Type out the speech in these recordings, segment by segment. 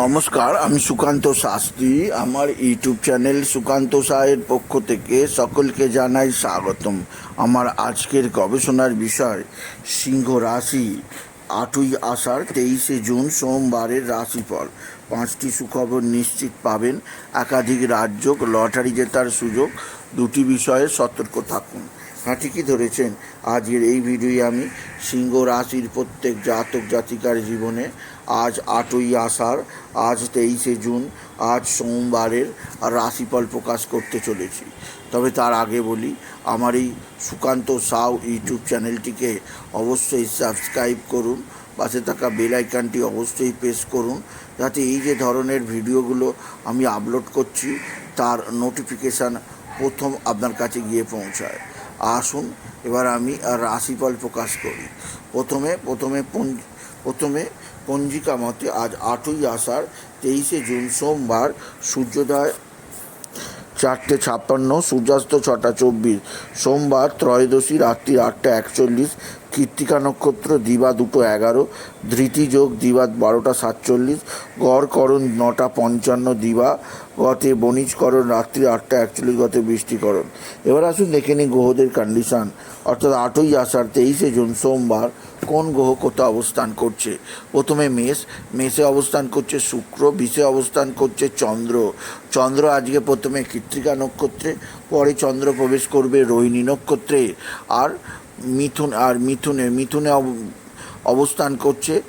নমস্কার, আমি সুকান্ত শাস্ত্রী। আমার ইউটিউব চ্যানেল সুকান্ত সাহের পক্ষ থেকে সকলকে জানাই স্বাগতম। আমার আজকের গবেষণার বিষয়, সিংহ রাশি। আটই আষাঢ়, তেইশে জুন, সোমবারের রাশিফল। পাঁচটি সুখবর নিশ্চিত পাবেন। একাধিক রাজ্য লটারি জেতার সুযোগ, দুটি বিষয়ে সতর্ক থাকুন। হ্যাঁ ঠিকই ধরেছেন? আজকের এই ভিডিওয়ে আমি সিংহ রাশির প্রত্যেক জাতক জাতিকার জীবনে আজ আটই আষাঢ়, আজ তেইশে জুন, আজ সোমবারের রাশিফল প্রকাশ করতে চলেছি। তবে তার আগে বলি, আমার এই সুকান্ত সাউ ইউটিউব চ্যানেলটিকে অবশ্যই সাবস্ক্রাইব করুন, পাশে থাকা বেল আইকনটি অবশ্যই প্রেস করুন, যাতে এই যে ধরনের ভিডিওগুলো আমি আপলোড করছি, তার নোটিফিকেশান প্রথম আপনার কাছে গিয়ে পৌঁছায়। আসুন, এবার আমি রাশিফল প্রকাশ করি। প্রথমে প্রথমে প্রথমে পঞ্জিকা মতে আজ আটই আষাঢ়, তেইশে জুন, সোমবার, সূর্যোদয় চারটে ছাপ্পান্ন, সূর্যাস্ত ছটা চব্বিশ, সোমবার, ত্রয়োদশী রাত্রি আটটা একচল্লিশ কৃত্তিকা নক্ষত্র দিবা দুটো এগারো ধৃতিযোগ দিবা বারোটা সাতচল্লিশ, গড়করণ নটা পঞ্চান্ন দিবা গতে বণিজকরণ রাত্রি আটটা একচল্লিশ গতে বৃষ্টিকরণ এবার আসুন দেখে নিই গ্রহদের কন্ডিশান অর্থাৎ আটই আষাঢ় তেইশে জুন সোমবার কোন গ্রহ কোথাও অবস্থান করছে? প্রথমে মেষ। মেষে অবস্থান করছে শুক্র, বিষে অবস্থান করছে চন্দ্র। চন্দ্র আজকে প্রথমে কৃত্রিকা নক্ষত্রে, পরে চন্দ্র প্রবেশ করবে রোহিণী নক্ষত্রে। আর মিথুন, আর মিথুনে মিথুনে অব- অবস্থান করছে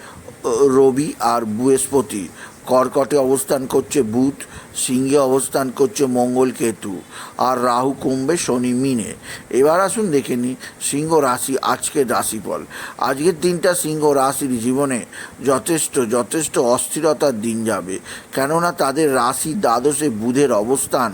রবি আর বৃহস্পতি। কর্কটে অবস্থান করছে বুধ, সিংহে অবস্থান করছে মঙ্গল কেতু আর রাহু কুম্ভে শনি মিনে। এবার আসুন দেখে নিই সিংহ রাশি আজকের রাশিফল। আজকের দিনটা সিংহ রাশির জীবনে যথেষ্ট যথেষ্ট অস্থিরতার দিন যাবে। কেননা তাদের রাশি দ্বাদশে বুধের অবস্থান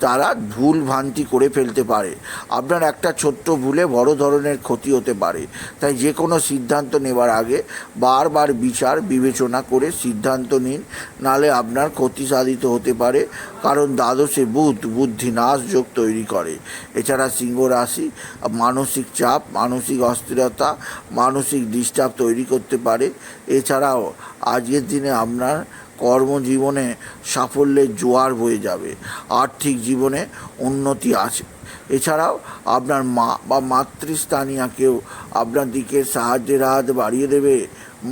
তারা ভুল ভ্রান্তি করে ফেলতে পারে। আপনার একটা ছোট্ট ভুলে বড় ধরনের ক্ষতি হতে পারে। তাই যে কোনো সিদ্ধান্ত নেবার আগে বারবার বিচার, বিবেচনা করে সিদ্ধান্ত নিন। নালে আপনার ক্ষতি সাধিত হতে পারে, কারণ দ্বাদশে বুধ বুদ্ধি নাশ যোগ তৈরি করে। এছাড়া সিংহ রাশি মানসিক চাপ, মানসিক অস্থিরতা, মানসিক ডিস্টার্ব তৈরি করতে পারে। এছাড়াও আজকের দিনে আপনার কর্মজীবনে সাফল্যের জোয়ার বয়ে যাবে, আর্থিক জীবনে উন্নতি আছে। এছাড়াও আপনার মা বা মাতৃস্থানীয় কেউ আপনার দিকে সাহায্যের হাত বাড়িয়ে দেবে,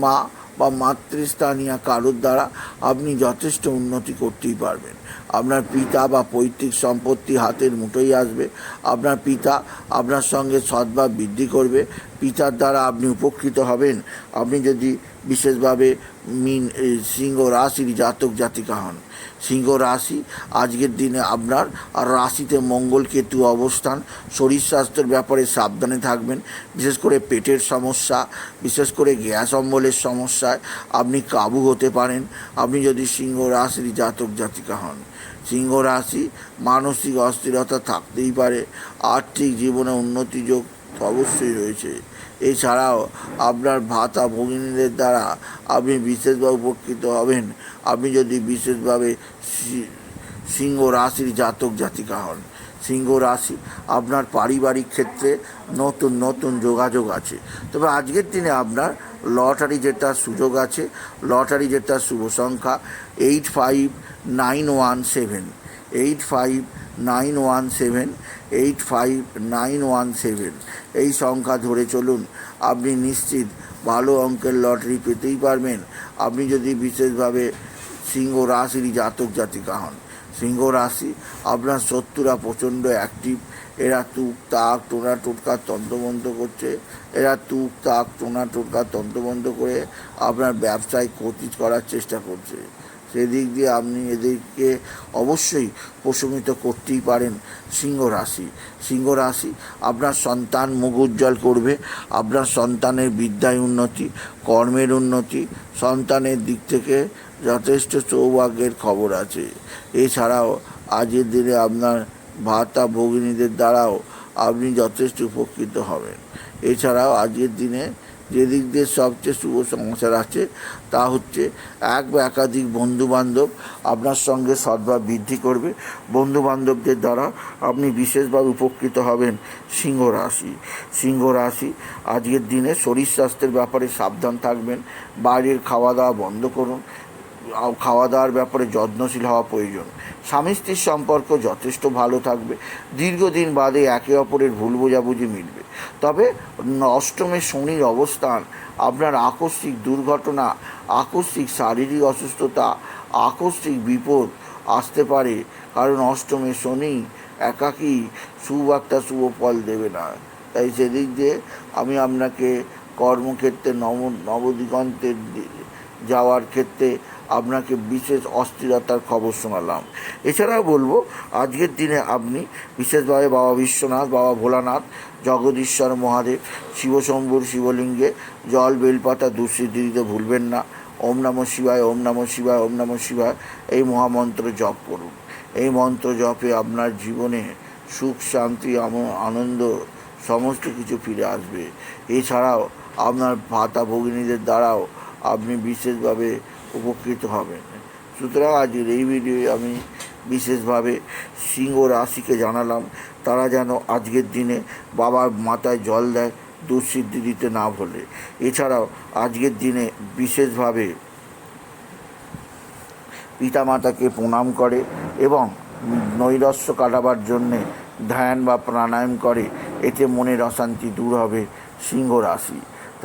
মা বা মাতৃস্থানীয় কারোর দ্বারা আপনি যথেষ্ট উন্নতি করতেই পারবেন। আপনার পিতা বা পৈতৃক সম্পত্তি হাতের মুঠোই আসবে, আপনার পিতা আপনার সঙ্গে সদ্ভাব বৃদ্ধি করবে, পিতার দ্বারা আপনি উপকৃত হবেন। আপনি যদি বিশেষভাবে মিন সিংহ রাশির জাতক জাতিকা হন। সিংহ রাশি, আজকের দিনে আপনার আর রাশিতে মঙ্গল কেতু অবস্থান, শরীর স্বাস্থ্যের ব্যাপারে সাবধানে থাকবেন, বিশেষ করে পেটের সমস্যা, বিশেষ করে গ্যাস অম্বলের সমস্যায় আপনি কাবু হতে পারেন, আপনি যদি সিংহ রাশির জাতক জাতিকা হন। সিংহ রাশি মানসিক অস্থিরতা থাকতেই পারে, আর্থিক জীবনে উন্নতি যোগ অবশ্যই রয়েছে। এছাড়াও আপনার ভাতা ভগিনীদের দ্বারা আপনি বিশেষভাবে উপকৃত হবেন। আপনি যদি বিশেষভাবে সিংহ রাশির জাতক জাতিকা হন। সিংহ রাশি আপনার পারিবারিক ক্ষেত্রে নতুন নতুন যোগাযোগ আছে। তবে আজকের দিনে আপনার লটারি জেতার সুযোগ আছে, লটারি জেতার শুভ সংখ্যা eight five nine one seven eight five nine one seven eight five nine one seven এই সংখ্যা ধরে চলুন, আপনি নিশ্চিত ভালো অঙ্কের লটারি পেতেই পারবেন। আপনি যদি বিশেষভাবে সিংহ রাশির জাতক জাতিকা হন, সিংহ রাশি আপনার শত্রুরা প্রচণ্ড অ্যাক্টিভ এরা তুক তাক টোনা টোটকার তন্ত্রবন্ধ করছে। এরা তুক তাক টোনা টোটকার তন্ত্রবন্ধ করে আপনার ব্যবসায় ক্ষতি করার চেষ্টা করছে। সেদিক দিয়ে আপনি এদেরকে অবশ্যই প্রশমিত করতেই পারেন সিংহ রাশি। সিংহ রাশি, আপনার সন্তান মুখ উজ্জ্বল করবে, আপনার সন্তানের বিদ্যায় উন্নতি, কর্মের উন্নতি, সন্তানের দিক থেকে যথেষ্ট সৌভাগ্যের খবর আছে। এছাড়াও আজের দিনে আপনার ভাতা ভগিনীদের দ্বারাও আপনি যথেষ্ট উপকৃত হবেন। এছাড়াও আজকের দিনে যে দিক দিয়ে সবচেয়ে শুভ সংসার আছে, তা হচ্ছে এক বা একাধিক বন্ধুবান্ধব আপনার সঙ্গে সদ্ভাব বৃদ্ধি করবে। বন্ধুবান্ধবদের দ্বারা আপনি বিশেষভাবে উপকৃত হবেন সিংহ রাশি। সিংহ রাশি আজকের দিনে শরীর স্বাস্থ্যের ব্যাপারে সাবধান থাকবেন, বাইরের খাওয়া দাওয়া বন্ধ করুন খাওয়া দাওয়ার ব্যাপারে যত্নশীল হওয়া প্রয়োজন। স্বামী স্ত্রীর সম্পর্ক যথেষ্ট ভালো থাকবে। দীর্ঘদিন বাদে একে অপরের ভুল বোঝাবুঝি মিলবে তবে অষ্টমে শনির অবস্থান, আপনার আকস্মিক দুর্ঘটনা, আকস্মিক শারীরিক অসুস্থতা, আকস্মিক বিপদ আসতে পারে। কারণ অষ্টমে শনি একাকী শুভ একটা শুভ ফল দেবে না। তাই সেদিক দিয়ে আমি আপনাকে কর্মক্ষেত্রে নব নবদিগন্তের যাওয়ার ক্ষেত্রে আপনাকে বিশেষ অস্থিরতার খবর শোনালাম। এছাড়াও বলব, আজকের দিনে আপনি বিশেষভাবে বাবা বিশ্বনাথ, বাবা ভোলানাথ, জগদীশ্বর মহাদেব, শিবশম্ভুর শিবলিঙ্গে, জল, বেলপাতা দুঃসিদ্ধি দিতে ভুলবেন না। ওম নমঃ শিবায়, ওম নমঃ শিবায়, ওম নমঃ শিবায় এই মহামন্ত্র জপ করুন। এই মন্ত্র জপে আপনার জীবনে সুখ, শান্তি আনন্দ, সমস্ত কিছু ফিরে আসবে। এছাড়াও আপনার ভাতা ভগিনীদের দ্বারাও আপনি বিশেষভাবে উপকৃত হবেন সুতরাং আজকের এই ভিডিওয়ে আমি বিশেষভাবে সিংহ রাশিকে জানালাম, তারা যেন আজকের দিনে বাবার মাথায় জল দেয় দুঃসিদ্ধি দিতে না ভোলে। এছাড়াও আজকের দিনে বিশেষভাবে পিতামাতাকে প্রণাম করে এবং নৈরস্য কাটাবার জন্যে ধ্যান বা প্রাণায়াম করে, এতে মনের অশান্তি দূর হবে সিংহ রাশি।